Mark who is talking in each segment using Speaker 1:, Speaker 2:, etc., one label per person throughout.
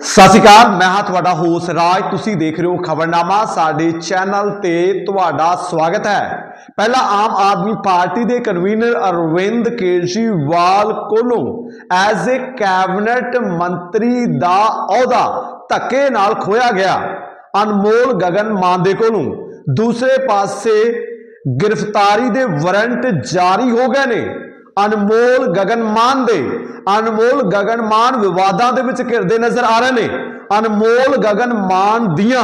Speaker 1: ਸਤਿ ਸ਼੍ਰੀ ਅਕਾਲ, ਮੈਂ ਹਾਂ ਤੁਹਾਡਾ ਹੋਸ ਰਾਜ, ਤੁਸੀਂ ਦੇਖ ਰਹੇ ਹੋ ਖਬਰਨਾਮਾ, ਸਾਡੇ ਚੈਨਲ ਤੇ ਤੁਹਾਡਾ ਸਵਾਗਤ ਹੈ। ਪਹਿਲਾਂ ਆਮ ਆਦਮੀ ਪਾਰਟੀ ਦੇ ਕਨਵੀਨਰ ਅਰਵਿੰਦ ਕੇਜਰੀਵਾਲ ਕੋਲੋਂ ਐਜ਼ ਏ ਕੈਬਨਿਟ ਮੰਤਰੀ ਦਾ ਅਹੁਦਾ ਧੱਕੇ ਨਾਲ ਖੋਇਆ ਗਿਆ। ਅਨਮੋਲ ਗਗਨ ਮਾਨ ਦੇ ਕੋਲੋਂ ਦੂਸਰੇ ਪਾਸੇ ਗ੍ਰਿਫਤਾਰੀ ਦੇ ਵਾਰੰਟ ਜਾਰੀ ਹੋ ਗਏ ਨੇ। ਅਨਮੋਲ ਗਗਨ ਮਾਨ ਦੇ, ਅਨਮੋਲ ਗਗਨ ਮਾਨ ਵਿਵਾਦਾਂ ਦੇ ਵਿੱਚ ਘਿਰਦੇ ਨਜ਼ਰ ਆ ਰਹੇ ਨੇ। ਅਨਮੋਲ ਗਗਨ ਮਾਨ ਦੀਆਂ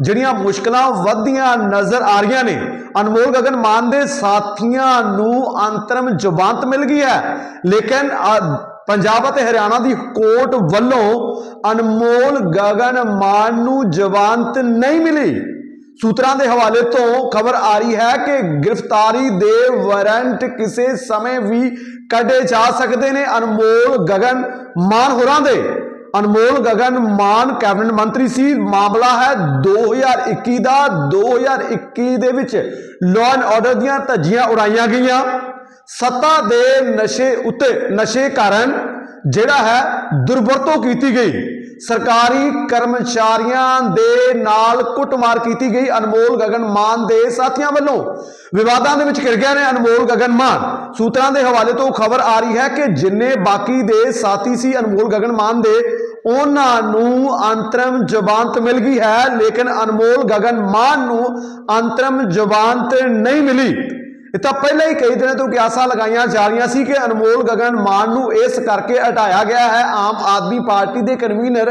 Speaker 1: ਜਿਹੜੀਆਂ ਮੁਸ਼ਕਲਾਂ ਵੱਧਦੀਆਂ ਨਜ਼ਰ ਆ ਰਹੀਆਂ ਨੇ, ਅਨਮੋਲ ਗਗਨ ਮਾਨ ਦੇ ਸਾਥੀਆਂ ਨੂੰ ਅੰਤਰਮ ਜ਼ੁਬਾਨਤ ਮਿਲ ਗਈ ਹੈ। ਲੇਕਿਨ ਪੰਜਾਬ ਅਤੇ ਹਰਿਆਣਾ ਦੀ ਕੋਰਟ ਵੱਲੋਂ ਅਨਮੋਲ ਗਗਨ ਮਾਨ ਨੂੰ ਜ਼ਮਾਨਤ ਨਹੀਂ ਮਿਲੀ। ਸੂਤਰਾਂ ਦੇ ਹਵਾਲੇ ਤੋਂ ਖਬਰ ਆ ਰਹੀ ਹੈ ਕਿ ਗ੍ਰਿਫਤਾਰੀ ਦੇ ਵਾਰੰਟ ਕਿਸੇ ਸਮੇਂ ਵੀ ਕੱਢੇ ਜਾ ਸਕਦੇ ਨੇ। ਅਨਮੋਲ ਗਗਨ ਮਾਨ ਹੋਰਾਂ ਦੇ। ਅਨਮੋਲ ਗਗਨ ਮਾਨ ਕੈਬਨਿਟ ਮੰਤਰੀ ਸੀ। ਮਾਮਲਾ ਹੈ 2021 ਦਾ। 2021 ਦੇ ਵਿੱਚ ਲਾਅ ਐਂਡ ਆਰਡਰ ਦੀਆਂ ਧੱਜੀਆਂ ਉਡਾਈਆਂ ਗਈਆਂ। ਸੱਤਾ ਦੇ ਨਸ਼ੇ ਉੱਤੇ, ਨਸ਼ੇ ਕਾਰਨ ਜਿਹੜਾ ਹੈ ਦੁਰਵਰਤੋਂ ਕੀਤੀ ਗਈ। ਸਰਕਾਰੀ ਕਰਮਚਾਰੀਆਂ ਦੇ ਨਾਲ ਕੁੱਟਮਾਰ ਕੀਤੀ ਗਈ ਅਨਮੋਲ ਗਗਨ ਮਾਨ ਦੇ ਸਾਥੀਆਂ ਵੱਲੋਂ। ਵਿਵਾਦਾਂ ਦੇ ਵਿੱਚ ਘਿਰ ਗਏ ਨੇ ਅਨਮੋਲ ਗਗਨ ਮਾਨ। ਸੂਤਰਾਂ ਦੇ ਹਵਾਲੇ ਤੋਂ ਖਬਰ ਆ ਰਹੀ ਹੈ ਕਿ ਜਿੰਨੇ ਬਾਕੀ ਦੇ ਸਾਥੀ ਸੀ ਅਨਮੋਲ ਗਗਨ ਮਾਨ ਦੇ, ਉਹਨਾਂ ਨੂੰ ਅੰਤਰਮ ਜ਼ਬਾਨਤ ਮਿਲ ਗਈ ਹੈ, ਲੇਕਿਨ ਅਨਮੋਲ ਗਗਨ ਮਾਨ ਨੂੰ ਅੰਤਰਮ ਜ਼ਬਾਨਤ ਨਹੀਂ ਮਿਲੀ। ਇਹ ਤਾਂ ਪਹਿਲਾਂ ਹੀ ਕਈ ਦਿਨਾਂ ਤੋਂ ਕਿਆਸਾਂ ਲਗਾਈਆਂ ਜਾ ਰਹੀਆਂ ਸੀ ਕਿ ਅਨਮੋਲ ਗਗਨ ਮਾਨ ਨੂੰ ਇਸ ਕਰਕੇ ਹਟਾਇਆ ਗਿਆ ਹੈ ਆਮ ਆਦਮੀ ਪਾਰਟੀ ਦੇ ਕਨਵੀਨਰ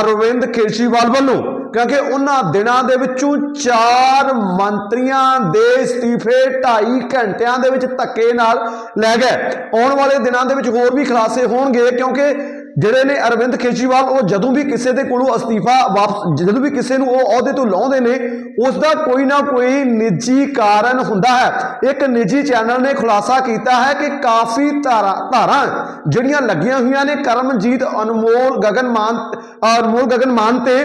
Speaker 1: ਅਰਵਿੰਦ ਕੇਜਰੀਵਾਲ ਵੱਲੋਂ। ਕਿਉਂਕਿ ਉਹਨਾਂ ਦਿਨਾਂ ਦੇ ਵਿੱਚੋਂ ਚਾਰ ਮੰਤਰੀਆਂ ਦੇ ਅਸਤੀਫੇ 2.5 ਘੰਟਿਆਂ ਦੇ ਵਿੱਚ ਧੱਕੇ ਨਾਲ ਲੈ ਗਏ। ਆਉਣ ਵਾਲੇ ਦਿਨਾਂ ਦੇ ਵਿੱਚ ਹੋਰ ਵੀ ਖੁਲਾਸੇ ਹੋਣਗੇ ਕਿਉਂਕਿ ਜਿਹੜੇ ਨੇ ਅਰਵਿੰਦ ਕੇਜਰੀਵਾਲ, ਉਹ ਜਦੋਂ ਵੀ ਕਿਸੇ ਦੇ ਕੋਲੋਂ ਅਸਤੀਫਾ ਵਾਪਸ, ਜਦੋਂ ਵੀ ਕਿਸੇ ਨੂੰ ਉਹ ਅਹੁਦੇ ਤੋਂ ਲਾਉਂਦੇ ਨੇ ਉਸ ਦਾ ਕੋਈ ਨਾ ਕੋਈ ਨਿੱਜੀ ਕਾਰਨ ਹੁੰਦਾ ਹੈ। ਇੱਕ ਨਿੱਜੀ ਚੈਨਲ ਨੇ ਖੁਲਾਸਾ ਕੀਤਾ ਹੈ ਕਿ ਕਾਫੀ ਧਾਰਾ, ਧਾਰਾਂ ਜਿਹੜੀਆਂ ਲੱਗੀਆਂ ਹੋਈਆਂ ਨੇ ਕਰਮਜੀਤ ਅਨਮੋਲ ਗਗਨ ਮਾਨ ਅਨਮੋਲ ਗਗਨ ਮਾਨ ਤੇ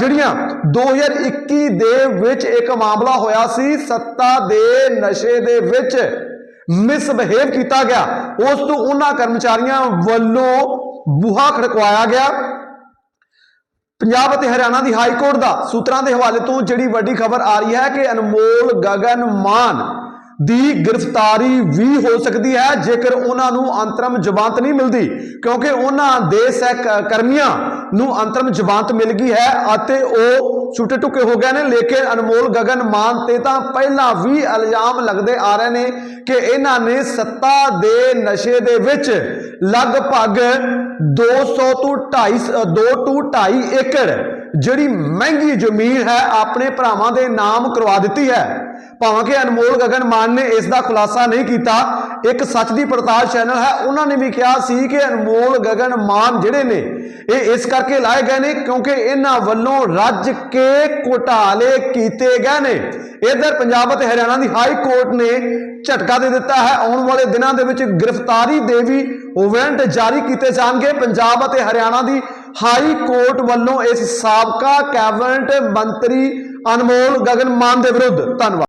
Speaker 1: ਜਿਹੜੀਆਂ 2021 ਦੇ ਵਿੱਚ ਇੱਕ ਮਾਮਲਾ ਹੋਇਆ ਸੀ, ਸੱਤਾ ਦੇ ਨਸ਼ੇ ਦੇ ਵਿੱਚ ਮਿਸਬਿਹੇਵ ਕੀਤਾ ਗਿਆ। ਉਸ ਤੋਂ ਉਹਨਾਂ ਕਰਮਚਾਰੀਆਂ ਵੱਲੋਂ ਬੂਹਾ ਖੜਕਵਾਇਆ ਗਿਆ। ਪੰਜਾਬ ਅਤੇ ਹਰਿਆਣਾ ਦੀ ਹਾਈ ਕੋਰਟ ਦਾ ਸੂਤਰਾਂ ਦੇ ਹਵਾਲੇ ਤੋਂ ਜਿਹੜੀ ਵੱਡੀ ਖਬਰ ਆ ਰਹੀ ਹੈ ਕਿ ਅਨਮੋਲ ਗਗਨ ਮਾਨ ਦੀ ਗ੍ਰਿਫਤਾਰੀ ਵੀ ਹੋ ਸਕਦੀ ਹੈ, ਜੇਕਰ ਉਹਨਾਂ ਨੂੰ ਅੰਤਰਮ ਜ਼ਮਾਨਤ ਨਹੀਂ ਮਿਲਦੀ, ਕਿਉਂਕਿ ਉਹਨਾਂ ਦੇ ਸਹਿ ਕਰਮੀਆਂ ਨੂੰ ਅੰਤਰਮ ਜ਼ਮਾਨਤ ਮਿਲ ਗਈ ਹੈ ਅਤੇ ਉਹ ਛੁੱਟੇ ਟੁਕੇ ਹੋ ਗਏ ਨੇ, ਲੇਕਿਨ ਅਨਮੋਲ ਗਗਨ ਮਾਨ ਤੇ ਤਾਂ ਪਹਿਲਾਂ ਵੀ ਇਲਜ਼ਾਮ ਲੱਗਦੇ ਆ ਰਹੇ ਨੇ ਕਿ ਇਹਨਾਂ ਨੇ ਸੱਤਾ ਦੇ ਨਸ਼ੇ ਦੇ ਵਿੱਚ ਲਗਭਗ 200 ਤੋਂ 250 2 ਤੋਂ 2.5 ਏਕੜ ਜਿਹੜੀ ਮਹਿੰਗੀ ਜ਼ਮੀਨ ਹੈ, ਆਪਣੇ ਭਰਾਵਾਂ ਦੇ ਨਾਮ ਕਰਵਾ ਦਿੱਤੀ ਹੈ। ਭਾਵੇਂ ਕਿ ਅਨਮੋਲ ਗਗਨ ਮਾਨ ਨੇ ਇਸ ਦਾ ਖੁਲਾਸਾ ਨਹੀਂ ਕੀਤਾ, ਇੱਕ ਸੱਚ ਦੀ ਪੜਤਾਲ ਚੈਨਲ ਹੈ, ਉਹਨਾਂ ਨੇ ਵੀ ਕਿਹਾ ਸੀ ਕਿ ਅਨਮੋਲ ਗਗਨ ਮਾਨ ਜਿਹੜੇ ਨੇ, ਇਹ ਇਸ ਕਰਕੇ ਲਾਏ ਗਏ ਨੇ ਕਿਉਂਕਿ ਇਹਨਾਂ ਵੱਲੋਂ ਰੱਜ ਕੇ ਘੁਟਾਲੇ ਕੀਤੇ ਗਏ ਨੇ। ਇਧਰ ਪੰਜਾਬ ਅਤੇ ਹਰਿਆਣਾ ਦੀ ਹਾਈ ਕੋਰਟ ਨੇ ਝਟਕਾ ਦੇ ਦਿੱਤਾ ਹੈ, ਆਉਣ ਵਾਲੇ ਦਿਨਾਂ ਦੇ ਵਿੱਚ ਗ੍ਰਿਫਤਾਰੀ ਦੇ ਵੀ ਵਾਰੰਟ ਜਾਰੀ ਕੀਤੇ ਜਾਣਗੇ। ਪੰਜਾਬ ਅਤੇ ਹਰਿਆਣਾ ਦੀ ਹਾਈ ਕੋਰਟ ਵੱਲੋਂ ਇਸ ਸਾਬਕਾ ਕੈਬਨਿਟ ਮੰਤਰੀ ਅਨਮੋਲ ਗਗਨ ਮਾਨ ਦੇ ਵਿਰੁੱਧ। ਧੰਨਵਾਦ।